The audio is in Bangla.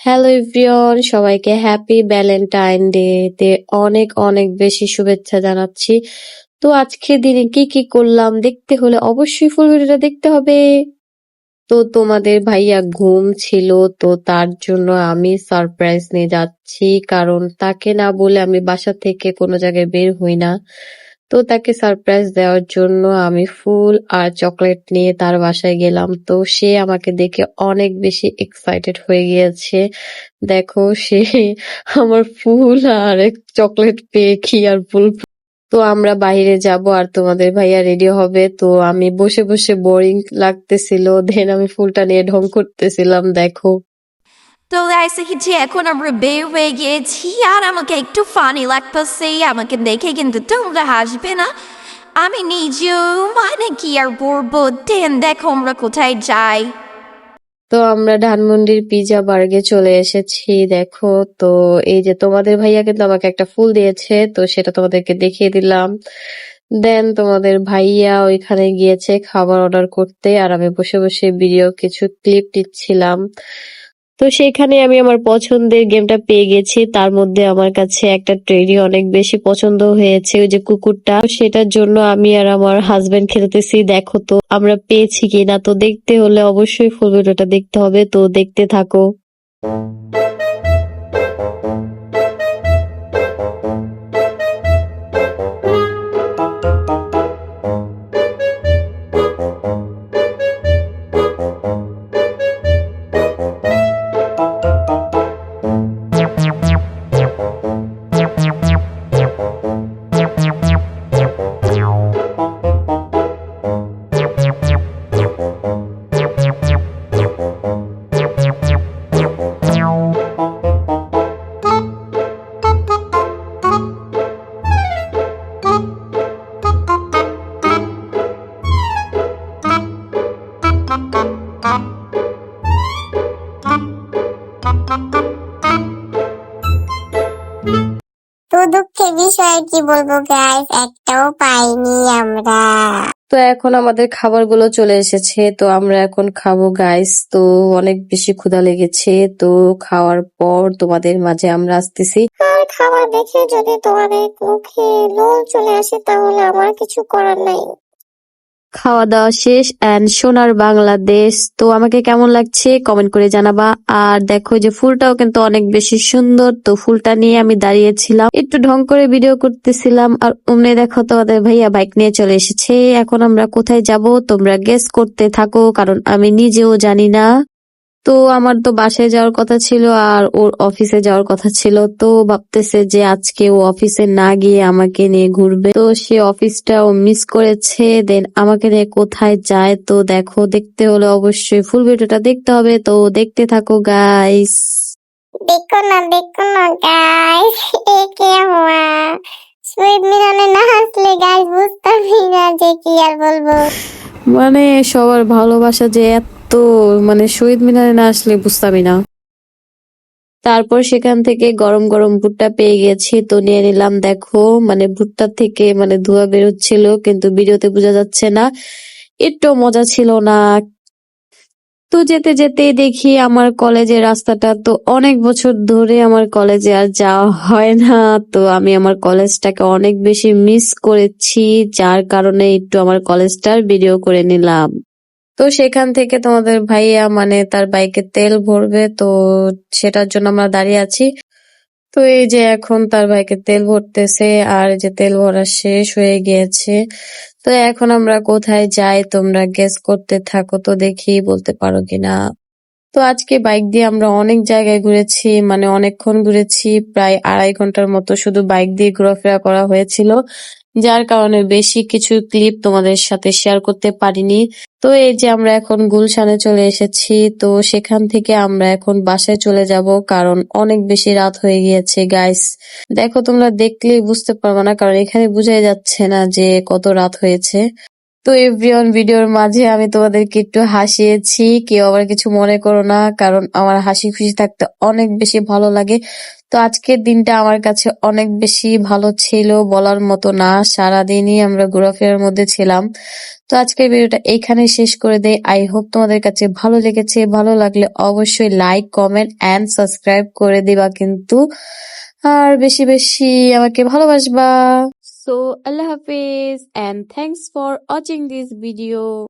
হ্যালো এভরিওয়ান সবাইকে হ্যাপি ভ্যালেন্টাইন ডে তে অনেক অনেক বেশি শুভেচ্ছা জানাচ্ছি। তো আজকে দিনে কি কি করলাম দেখতে হলে অবশ্যই ফুল ভিডিওটা দেখতে হবে। তো তোমাদের ভাইয়া ঘুম ছিল, তো তার জন্য আমি সারপ্রাইজ নিয়ে যাচ্ছি, কারণ তাকে না বলে আমি বাসা থেকে কোনো জায়গায় বের হই না। তো তাকে সারপ্রাইজ দেওয়ার জন্য আমি ফুল আর চকলেট নিয়ে তার বাসায় গেলাম। তো সে আমাকে দেখে অনেক বেশি এক্সাইটেড হয়ে গিয়েছে। দেখো সে আমার ফুল আর চকলেট পেয়ে কি আর ফুল তো আমরা বাইরে যাব আর তোমাদের ভাইয়া রেডি হবে। তো আমি বসে বসে বোরিং লাগতেছিল। দেন আমি ফুলটা নিয়ে ঢং করতেছিলাম, দেখো। তো এসে যে এখন আমরা বের হয়ে গিয়েছি আর আমাকে একটু ফানি লাগতেছে আমাকে দেখে কিন্তু তোমরা হাসবে না আমি নিজেও মানে কি আর বলব দেন দেখো আমরা কোথায় যাই তো আমরা ধানমন্ডির পিজা বার্গে চলে এসেছি। দেখো তো, এই যে তোমাদের ভাইয়া কিন্তু আমাকে একটা ফুল দিয়েছে, তো সেটা তোমাদেরকে দেখিয়ে দিলাম। দেন তোমাদের ভাইয়া ওইখানে গিয়েছে খাবার অর্ডার করতে, আর আমি বসে বসে ভিডিও কিছু ক্লিপ নিচ্ছিলাম। তো সেখানে আমি আমার পছন্দের গেমটা পেয়ে গেছি। তার মধ্যে আমার কাছে একটা ট্রেডি অনেক বেশি পছন্দ হয়েছে, ওই যে কুকুরটা। সেটার জন্য আমি আর আমার হাজবেন্ড খেলতেছি, দেখো তো আমরা পেয়েছি কিনা। তো দেখতে হলে অবশ্যই ফুল ভিডিওটা দেখতে হবে। তো দেখতে থাকো। তো দুঃখের বিষয় কি বলব গাইস একটাও পাইনি আমরা। তো এখন আমাদের খাবারগুলো চলে এসেছে তো আমরা এখন খাব গাইস তো অনেক বেশি ক্ষুধা লেগেছে তো খাওয়ার পর তোমাদের মাঝে আমরা আসতেছি। আর খাবার দেখে যদি তোমাদের মুখে লোল চলে আসে তাহলে আমার কিছু করার নাই। খাওয়া দাওয়া শেষ অ্যান্ড সোনার বাংলাদেশ। তো আমাকে কেমন লাগছে কমেন্ট করে জানাবা। আর দেখো যে ফুলটাও কিন্তু অনেক বেশি সুন্দর। তো ফুলটা নিয়ে আমি দাঁড়িয়েছিলাম। একটু ঢং করে ভিডিও করতেছিলাম। আর অমনি দেখো তোমাদের ভাইয়া বাইক নিয়ে চলে এসেছে। এখন আমরা কোথায় যাব তোমরা গেস করতে থাকো। কারণ আমি নিজেও জানি না। তো আমার তো বাসায় যাওয়ার কথা ছিল আর ওর অফিসে যাওয়ার কথা ছিল। তো ভাবতেছে যে আজকে ও অফিসে না গিয়ে আমাকে নিয়ে ঘুরবে। তো সে অফিসটা ও মিস করেছে। দেন আমাকে নিয়ে কোথায় যায়? তো দেখো দেখতে হলে অবশ্যই ফুল ভিডিওটা দেখতে হবে। তো দেখতে থাকো গাইস দেখো না দেখো না গাইস এ কে হুয়া সুইট মিলনে না হাসলে গাইস বুঝতামই না যে কি আর বলব। মানে সবার ভালোবাসা যে এত মানে শহীদ মিনারে না আসলে বুঝতামই না। তারপর সেখান থেকে গরম গরম ভুট্টা পেয়ে গেছি, তো নিয়ে নিলাম, দেখো মানে ভুট্টা থেকে মানে ধোঁয়া বেরোচ্ছিল, কিন্তু ভিডিওতে বোঝা যাচ্ছে না, একটু মজা ছিল না। তো যেতে যেতে দেখি আমার কলেজের রাস্তাটা, তো অনেক বছর ধরে আমার কলেজে আর যাওয়া হয় না, তো আমি আমার কলেজটাকে অনেক বেশি মিস করেছি, যার কারণে একটু আমার কলেজটার ভিডিও করে নিলাম। তো সেখান থেকে তোমাদের ভাইয়া মানে তার বাইকে তেল ভরবে, তো সেটার জন্য আমরা দাঁড়িয়ে আছি। তো এই যে এখন তার বাইকে তেল ভরতেছে, আর যে তেল ভরা শেষ হয়ে গিয়েছে। তো এখন আমরা কোথায় যাই, তোমরা গেস করতে থাকো তো দেখি বলতে পারো কিনা। তো আজকে বাইক দিয়ে আমরা অনেক জায়গায় ঘুরেছি মানে অনেকক্ষণ ঘুরেছি, প্রায় আড়াই ঘণ্টার মতো শুধু বাইক দিয়ে ঘোরাফেরা করা হয়েছিল, যার কারণে বেশি কিছু ক্লিপ তোমাদের সাথে শেয়ার করতে পারিনি। তো এই যে আমরা এখন গুলশানে চলে এসেছি, তো সেখান থেকে আমরা এখন বাসায় চলে যাব, কারণ অনেক বেশি রাত হয়ে গিয়েছে গাইস দেখো, তোমরা দেখলেই বুঝতে পারবে না, কারণ এখানে বোঝাই যাচ্ছে না যে কত রাত হয়েছে। তো এভরিওয়ান, ভিডিওর মাঝে আমি তোমাদেরকে একটু হাসিয়েছি। কেউ আবার কিছু মনে করো না, কারণ আমার হাসি খুশি থাকতে অনেক বেশি ভালো লাগে। তো আজকের দিনটা আমার কাছে অনেক বেশি ভালো ছিল বলার মতো না। সারাদিনই আমরা ঘোরাফেরার মধ্যে ছিলাম। তো আজকের ভিডিওটা এইখানে শেষ করে দেই। আই হোপ তোমাদের কাছে ভালো লেগেছে। ভালো লাগলে অবশ্যই লাইক, কমেন্ট অ্যান্ড সাবস্ক্রাইব করে দিবা কিন্তু। আর বেশি বেশি আমাকে ভালোবাসবা। So Allah Hafiz and thanks for watching this video.